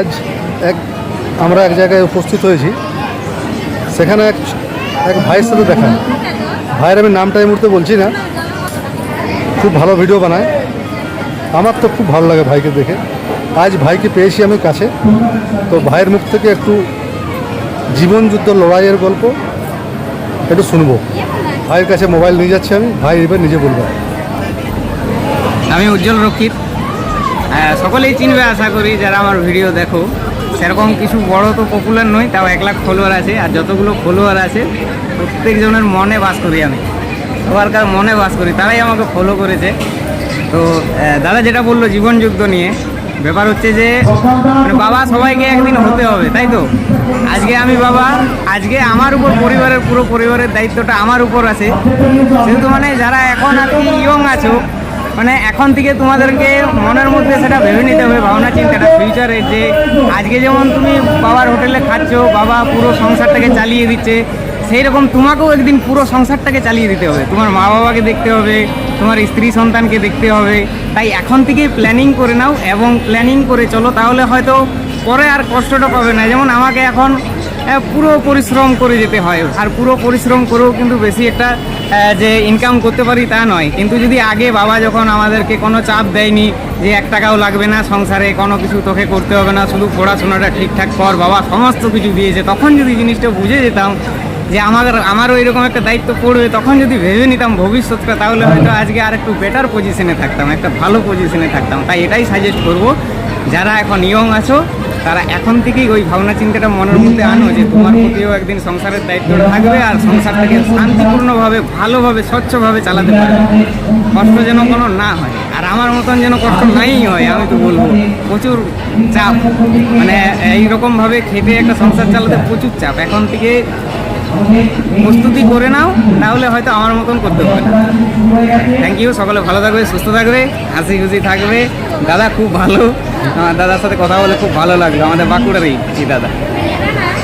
আজ এক আমরা এক জায়গায় উপস্থিত হয়েছি। সেখানে এক এক ভাইয়ের সাথে দেখা। ভাইয়ের আমি নামটা এই মুহূর্তে বলছি না। খুব ভালো ভিডিও বানায়। আমার তো খুব ভালো লাগে ভাইকে দেখে। আজ ভাইকে পেয়েছি আমি কাছে। তো ভাইয়ের মুখ থেকে একটু জীবন যুদ্ধ লড়াইয়ের গল্প একটু শুনব। ভাইয়ের কাছে মোবাইল নিয়ে যাচ্ছি আমি। ভাই এবার নিজে বলব। আমি উজ্জ্বল রক্ষিত সকলেই চিনবে আশা করি, যারা আমার ভিডিও দেখো। সেরকম কিছু বড় তো পপুলার নই, তাও এক লাখ ফলোয়ার আছে, আর যতগুলো ফলোয়ার আছে, প্রত্যেকজনের মনে বাস করি আমি। সবার কার মনে বাস করি, তারাই আমাকে ফলো করেছে। তো দাদা যেটা বলল জীবন যুদ্ধ নিয়ে, ব্যাপার হচ্ছে যে মানে বাবা সবাইকে একদিন হতে হবে, তাই তো? আজকে আমি বাবা, আজকে আমার উপর পরিবারের, পুরো পরিবারের দায়িত্বটা আমার উপর আছে। সেহেতু মানে যারা এখন আর কি ইয়ং আছো মানে এখন থেকে তোমাদেরকে মনের মধ্যে সেটা ভেবে নিতে হবে, ভাবনা চিন্তাটা ফিউচারে যে আজকে যেমন তুমি বাবার হোটেলে খাচ্ছ, বাবা পুরো সংসারটাকে চালিয়ে দিচ্ছে সেই রকম তোমাকেও একদিন পুরো সংসারটাকে চালিয়ে দিতে হবে। তোমার মা বাবাকে দেখতে হবে, তোমার স্ত্রী সন্তানকে দেখতে হবে। তাই এখন থেকেই প্ল্যানিং করে নাও এবং প্ল্যানিং করে চলো, তাহলে হয়তো পরে আর কষ্টটা পাবে না। যেমন আমাকে এখন পুরো পরিশ্রম করে যেতে হয়, আর পুরো পরিশ্রম করেও কিন্তু বেশি একটা যে ইনকাম করতে পারি তা নয়। কিন্তু যদি আগে বাবা যখন আমাদেরকে কোনো চাপ দেয়নি যে এক টাকাও লাগবে না সংসারে, কোনো কিছু তোকে করতে হবে না, শুধু পড়াশোনাটা ঠিকঠাক কর বাবা, সমস্ত কিছু দিয়েছে, তখন যদি জিনিসটা বুঝে যেতাম যে আমার আমারও এরকম একটা দায়িত্ব পড়বে, তখন যদি ভেবে নিতাম ভবিষ্যৎটা, তাহলে হয়তো আজকে আর একটু বেটার পজিশনে থাকতাম, একটা ভালো পজিশনে থাকতাম। তাই এটাই সাজেস্ট করব, যারা এখন ইয়ং আছো তারা এখন থেকেই ওই ভাবনা চিন্তাটা মনের মধ্যে আনো যে তোমার প্রতিও একদিন সংসারের দায়িত্বটা থাকবে আর সংসারটাকে শান্তিপূর্ণভাবে, ভালোভাবে, স্বচ্ছভাবে চালাতে পারবে। কষ্ট যেন কোনো না হয়। আর আমার মতন যেন কষ্ট নাই হয়, আমি তো বলব, প্রচুর চাপ। মানে এইরকমভাবে খেতে একটা সংসার চালাতে প্রচুর চাপ। এখন থেকে প্রস্তুতি করে নাও তাহলে হয়তো আমার মতন করতে হবে থ্যাংক ইউ সকলে ভালো থাকবে, সুস্থ থাকবে, হাসি খুশি থাকবে। দাদা খুব ভালো। আমার দাদার সাথে কথা বলে খুব ভালো লাগল, আমাদের বাঁকুড়ারই এই দাদা।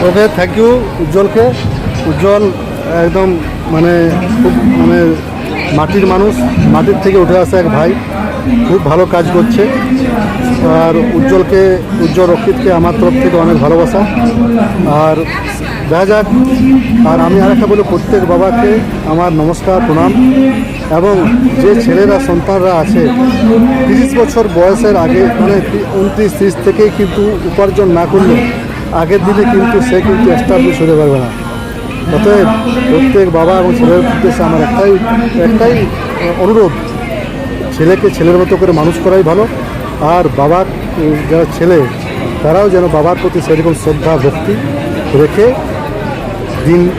Okay thank you উজ্জ্বলকে। উজ্জ্বল একদম মানে খুব মানে মাটির মানুষ, মাটির থেকে উঠে আসা এক ভাই। খুব ভালো কাজ করছে। আর উজ্জ্বলকে, উজ্জ্বল রক্ষিতকে আমার তরফ থেকে অনেক ভালোবাসা। আর দেখা যাক। আর আমি আরেকটা বলি, প্রত্যেক বাবাকে আমার নমস্কার, প্রণাম। এবং যে ছেলেরা, সন্তানরা আছে, তিরিশ বছর বয়সের আগে মানে উনত্রিশ, তিরিশ থেকেই কিন্তু উপার্জন না করলে, আগের দিনে কিন্তু সে কিন্তু এস্টাবলিশ হতে পারবে না। অতএব প্রত্যেক বাবা এবং ছেলের উদ্দেশ্যে আমার একটাই একটাই অনুরোধ, ছেলেকে ছেলের মতো করে মানুষ করাই ভালো। আর বাবার যারা ছেলে, তারাও যেন বাবার প্রতি সেরকম শ্রদ্ধা, ভক্তি রেখে দিন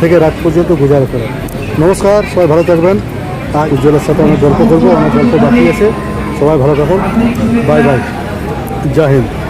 থেকে রাত পর্যন্ত গুজার করে। নমস্কার, সবাই ভালো থাকবেন। আর উজ্জ্বলের সাথে অনেক গল্প করব, আমার গল্প বাকি আছে। সবাই ভালো থাকুন। Bye bye. জয় হিন্দ।